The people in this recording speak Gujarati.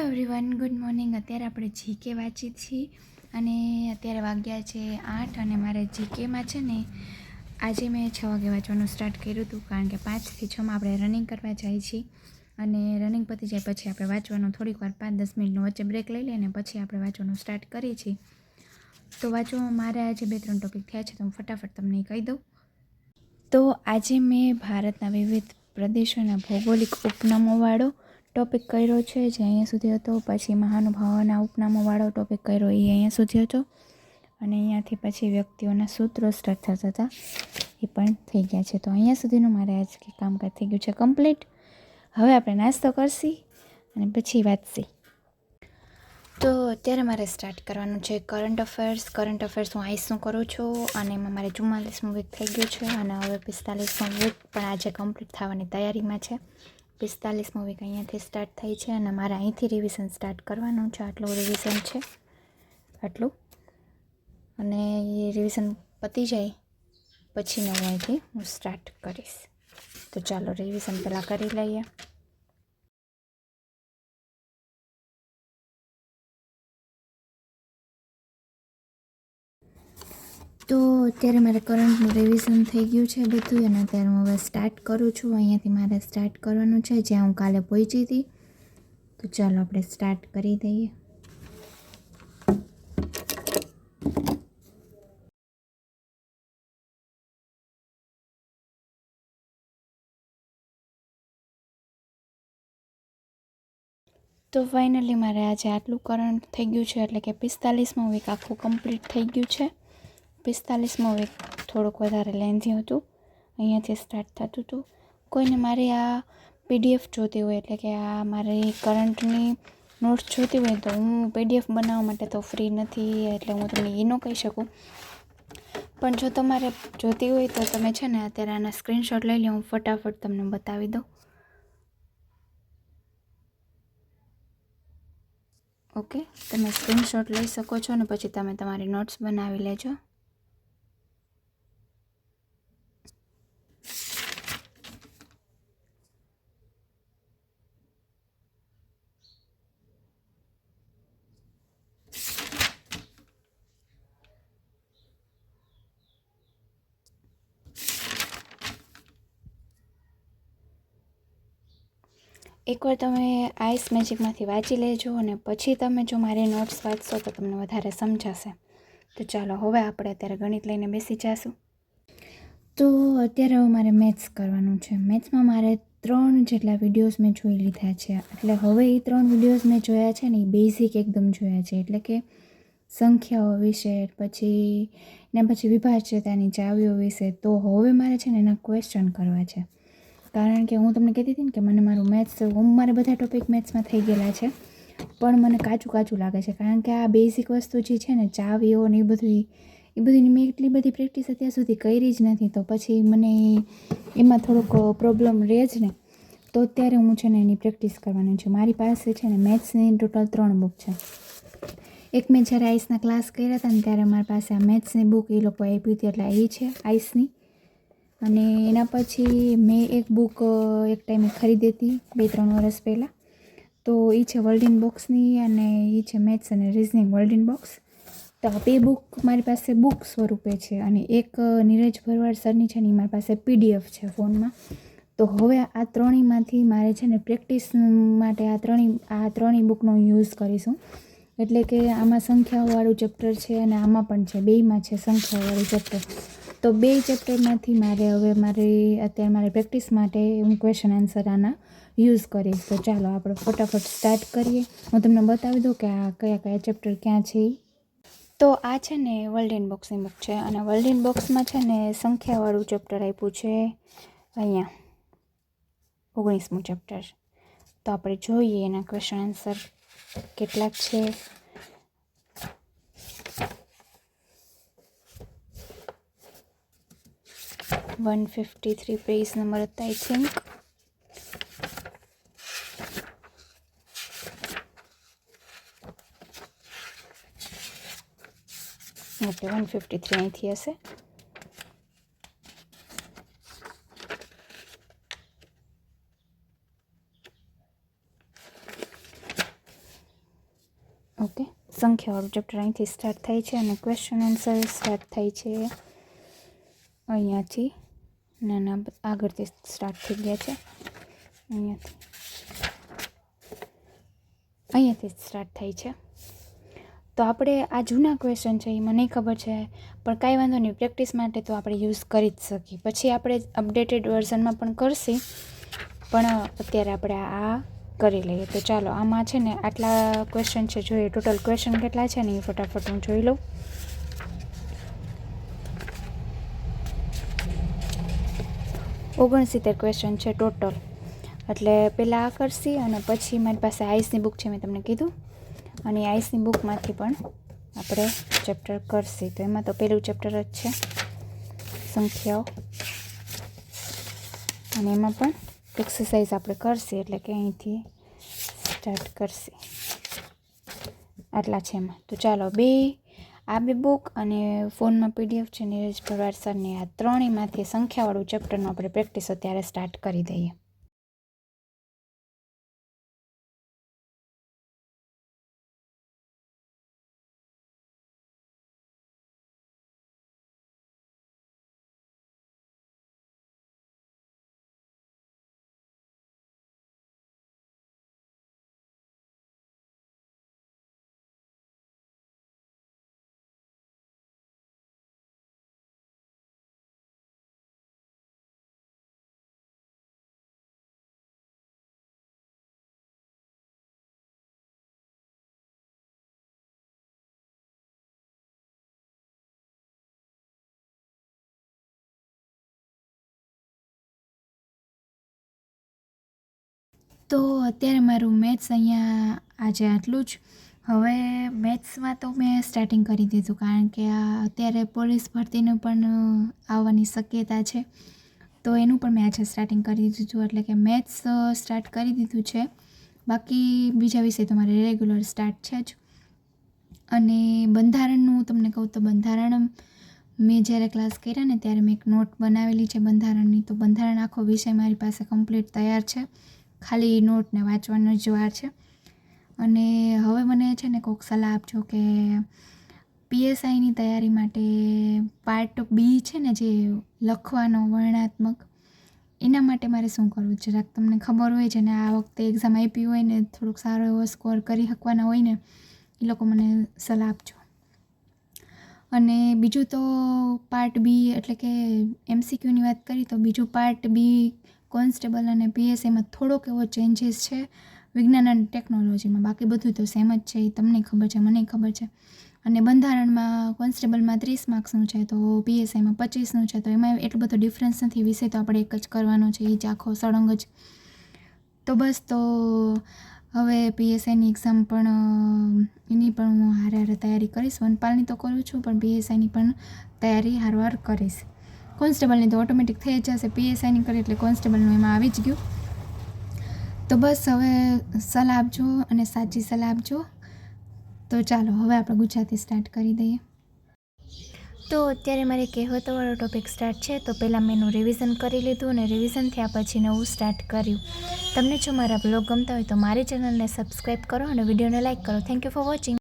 એવરીવન ગુડ મોર્નિંગ અત્યારે આપણે જીકે વાંચી છીએ અને અત્યારે વાગ્યા છે આઠ અને મારે જીકેમાં છે ને, આજે મેં છ વાગે વાંચવાનું સ્ટાર્ટ કર્યું હતું કારણ કે પાંચથી છમાં આપણે રનિંગ કરવા જાય છીએ અને રનિંગ પતી જાય પછી આપણે વાંચવાનું થોડીક વાર પાંચ દસ મિનિટનો વચ્ચે બ્રેક લઈ લઈએ અને પછી આપણે વાંચવાનું સ્ટાર્ટ કરીએ છીએ. તો વાંચવામાં મારે આજે બે ત્રણ ટોપિક થયા છે તો હું ફટાફટ તમને કહી દઉં. તો આજે મેં ભારતના વિવિધ પ્રદેશોના ભૌગોલિક ઉપનામોવાળો ટોપિક કર્યો છે, જે અહીંયા સુધી હતો. પછી મહાનુભાવોના ઉપનામોવાળો ટોપિક કર્યો, એ અહીંયા સુધી હતો. અને અહીંયાથી પછી વ્યક્તિઓના સૂત્રો સ્ટાર્ટ થતા એ પણ થઈ ગયા છે. તો અહીંયા સુધીનું મારે આજ કામકાજ થઈ ગયું છે કમ્પ્લીટ હવે આપણે નાસ્તો કરશી અને પછી વાંચશી તો અત્યારે મારે સ્ટાર્ટ કરવાનું છે કરંટ અફેર્સ કરંટ અફેર્સ હું આઈસનું કરું છું અને એમાં મારે ચુમ્માલીસમું વીક થઈ ગયું છે અને હવે પિસ્તાલીસમું વીક પણ આજે કમ્પ્લીટ થવાની તૈયારીમાં છે. પિસ્તાલીસમો વીક અહીંયાથી સ્ટાર્ટ થઈ છે અને મારે અહીંથી રિવિઝન સ્ટાર્ટ કરવાનું છે. આટલું રિવિઝન છે. આટલું. અને એ રિવિઝન પતી જાય પછી નવું અહીંથી હું સ્ટાર્ટ કરીશ. તો ચાલો રિવિઝન પહેલાં કરી લઈએ. તો અત્યારે મારે કરંટનું રિવિઝન થઈ ગયું છે બધું અને અત્યારે હું હવે સ્ટાર્ટ કરું છું. અહીંયાથી મારે સ્ટાર્ટ કરવાનું છે. જ્યાં હું કાલે પહોંચી હતી. તો ચાલો આપણે સ્ટાર્ટ કરી દઈએ. તો ફાઇનલી મારે આજે આટલું કરંટ થઈ ગયું છે. એટલે કે પિસ્તાલીસમાં વીક આખું કમ્પ્લીટ થઈ ગયું છે. પિસ્તાલીસમો વીક થોડુંક વધારે લેન્ધી હતું. અહીંયાથી સ્ટાર્ટ થતું હતું. કોઈને મારે આ પીડીએફ જોતી હોય એટલે કે આ મારી કરંટની નોટ્સ જોતી હોય તો હું પીડીએફ બનાવવા માટે તો ફ્રી નથી એટલે હું તમને એ ન કહી શકું. પણ જો તમારે જોતી હોય તો તમે છે ને અત્યારે આના સ્ક્રીનશોટ લઈ લો, હું ફટાફટ તમને બતાવી દઉં. ઓકે તમે સ્ક્રીનશોટ લઈ શકો છો ને પછી તમે તમારી નોટ્સ બનાવી લેજો. એકવાર તમે આઈસ મેજિકમાંથી વાંચી લેજો અને પછી તમે જો મારી નોટ્સ વાંચશો તો તમને વધારે સમજાશે. તો ચાલો, હવે આપણે અત્યારે ગણિત લઈને બેસી જશું. તો અત્યારે હવે મારે મેથ્સ કરવાનું છે. મેથ્સમાં મારે ત્રણ જેટલા વિડીયોઝ મેં જોઈ લીધા છે. એટલે હવે એ ત્રણ વિડીયોઝ મેં જોયા છે ને, એ બેઝિક એકદમ જોયા છે. એટલે કે સંખ્યાઓ વિશે, પછી ને પછી વિભાજ્યતાની ચાવીઓ વિશે. તો હવે મારે છે ને એના ક્વેશ્ચન કરવા છે. કારણ કે હું તમને કહેતી હતી ને કે મને મારું મેથ્સ હું મારે બધા ટોપિક મેથ્સમાં થઈ ગયેલા છે. પણ મને કાચું કાચું લાગે છે. કારણ કે આ બેઝિક વસ્તુ જે છે ને, ચાવીઓ ને એ બધી, એ બધીની મેં એટલી બધી પ્રેક્ટિસ અત્યાર સુધી કરી જ નથી. તો પછી મને એમાં થોડોક પ્રોબ્લેમ રહે જ ને, તો અત્યારે હું છે ને એની પ્રેક્ટિસ કરવાની છું. મારી પાસે છે ને મેથ્સની ટોટલ ત્રણ બુક છે. એક મેં જ્યારે આઈસના ક્લાસ કર્યા હતા ને, ત્યારે મારી પાસે આ મેથ્સની બુક એ લોકો આપી હતી. એટલે એ છે આઈસની અને એના પછી મેં એક બુક એક ટાઈમે ખરીદી હતી બે ત્રણ વર્ષ પહેલાં. તો એ છે વર્લ્ડિન બોક્સની અને એ છે મેથ્સ અને રિઝનિંગ વર્લ્ડિન બોક્સ તો આ બે બુક મારી પાસે બુક સ્વરૂપે છે અને એક નીરજ ભરવાડ સરની છે ને એ મારી પાસે પીડીએફ છે ફોનમાં. તો હવે આ ત્રણેયમાંથી મારે છે ને પ્રેક્ટિસ માટે આ ત્રણેય આ ત્રણેય બુકનો યુઝ કરીશું. એટલે કે આમાં સંખ્યાઓવાળું ચેપ્ટર છે અને આમાં પણ છે બેયમાં છે સંખ્યાઓવાળું ચેપ્ટર તો બે ચેપ્ટરમાંથી મારે હવે મારી અત્યારે મારે પ્રેક્ટિસ માટે હું ક્વેશ્ચન આન્સર આના યુઝ કરીશ. તો ચાલો આપણે ફટાફટ સ્ટાર્ટ કરીએ. હું તમને બતાવી દઉં કે આ કયા કયા ચેપ્ટર ક્યાં છે તો આ છે ને વર્લ્ડ બોક્સની બુક છે અને વર્લ્ડ બોક્સમાં છે ને સંખ્યાવાળું ચેપ્ટર આપ્યું છે અહીંયા. ઓગણીસમું ચેપ્ટર તો આપણે જોઈએ એના ક્વેશ્ચન આન્સર કેટલાક છે. One fifty three page number હતા I think okay one fifty three અહીંથી હશે ઓકે સંખ્યાવાળું ચેપ્ટર અહીંથી સ્ટાર્ટ થાય છે અને ક્વેશ્ચન આન્સર સ્ટાર્ટ થાય છે અહીંયાથી નાના આગળથી સ્ટાર્ટ થઈ ગયા છે. અહીંયાથી. અહીંયાથી સ્ટાર્ટ થાય છે. તો આપણે આ જૂના ક્વેશ્ચન છે એ મને ખબર છે, પણ કાંઈ વાંધો નહીં પ્રેક્ટિસ માટે તો આપણે યુઝ કરી જ શકીએ. પછી આપણે અપડેટેડ વર્ઝનમાં પણ કરશી, પણ અત્યારે આપણે આ કરી લઈએ. તો ચાલો, આમાં છે ને આટલા ક્વેશ્ચન છે, જોઈએ ટોટલ ક્વેશ્ચન કેટલા છે ને એ ફટાફટ હું જોઈ લઉં. ઓગણસિત્તેર ક્વેશ્ચન છે ટોટલ એટલે પહેલાં આ કરશી અને પછી મારી પાસે આઈસની બુક છે, મેં તમને કીધું. અને આઈસની બુકમાંથી પણ આપણે ચેપ્ટર કરશી. તો એમાં તો પહેલું ચેપ્ટર જ છે. સંખ્યાઓ. અને એમાં પણ એક્સરસાઇઝ આપણે કરશી, એટલે કે અહીંથી સ્ટાર્ટ કરશી. આટલા છે એમાં. તો ચાલો, બે આ બે બુક અને ફોનમાં પીડીએફ છે, નીરજ ભરવાડ સરની આ ત્રણેયમાંથી સંખ્યાવાળું ચેપ્ટરનું આપણે પ્રેક્ટિસ અત્યારે સ્ટાર્ટ કરી દઈએ. તો અત્યારે મારું મેથ્સ અહીંયા આજે આટલું જ. હવે મેથ્સમાં તો મેં સ્ટાર્ટિંગ કરી દીધું કારણ કે આ અત્યારે પોલીસ ભરતીનું પણ આવવાની શક્યતા છે. તો એનું પણ મેં આજે સ્ટાર્ટિંગ કરી દીધું એટલે કે મેથ્સ સ્ટાર્ટ કરી દીધું છે. બાકી બીજા વિષય તો મારે રેગ્યુલર સ્ટાર્ટ છે જ. અને બંધારણનું, તમને કહું તો બંધારણ મેં જ્યારે ક્લાસ કર્યા ને ત્યારે મેં એક નોટ બનાવેલી છે બંધારણની. તો બંધારણ આખો વિષય મારી પાસે કમ્પ્લીટ તૈયાર છે. ખાલી નોટને વાંચવાનો જ વાર છે. અને હવે મને છે ને કોઈક સલાહ આપજો કે પીએસઆઈની તૈયારી માટે પાર્ટ બી છે ને જે લખવાનો વર્ણાત્મક એના માટે મારે શું કરવું? જરાક તમને ખબર હોય છે ને આ વખતે એક્ઝામ આપી હોય ને થોડુંક સારો એવો સ્કોર કરી શકવાના હોય ને, એ લોકો મને સલાહ આપજો. અને બીજું તો પાર્ટ બી એટલે કે એમસીક્યુની વાત કરી, તો બીજું પાર્ટ બી કોન્સ્ટેબલ અને પીએસઆઈમાં થોડોક એવો ચેન્જીસ છે. વિજ્ઞાન અને ટેકનોલોજીમાં બાકી બધું તો સેમ જ છે, એ તમને ખબર છે, મને ખબર છે. અને બંધારણમાં કોન્સ્ટેબલમાં ત્રીસ માર્ક્સનું છે, તો પીએસઆઈમાં પચીસનું છે, તો એમાં એટલો બધો ડિફરન્સ નથી, વિષય તો આપણે એક જ કરવાનો છે એ જ આખો સળંગ જ. તો બસ તો હવે પીએસઆઈની એક્ઝામ પણ એની પણ હું હારે હારે તૈયારી કરીશ. વનપાલની તો કરું છું, પણ પીએસઆઈની પણ તૈયારી હારવાર કરીશ. કોન્સ્ટેબલની તો ઓટોમેટિક થઈ જ જશે. પીએસઆઈની કરી એટલે કોન્સ્ટેબલનું એમાં આવી જ ગયું. તો બસ હવે સલાહ આપજો અને સાચી સલાહ આપજો. તો ચાલો, હવે આપણે ગુજરાતી સ્ટાર્ટ કરી દઈએ. તો અત્યારે મારે કહેવતવાળો ટોપિક સ્ટાર્ટ છે. તો પહેલાં મેં એનું રિવિઝન કરી લીધું અને રિવિઝન થયા પછી નવું સ્ટાર્ટ કર્યું. તમને જો મારા બ્લોગ ગમતા હોય તો મારી ચેનલને સબસ્ક્રાઈબ કરો અને વિડીયોને લાઇક કરો. Thank you for watching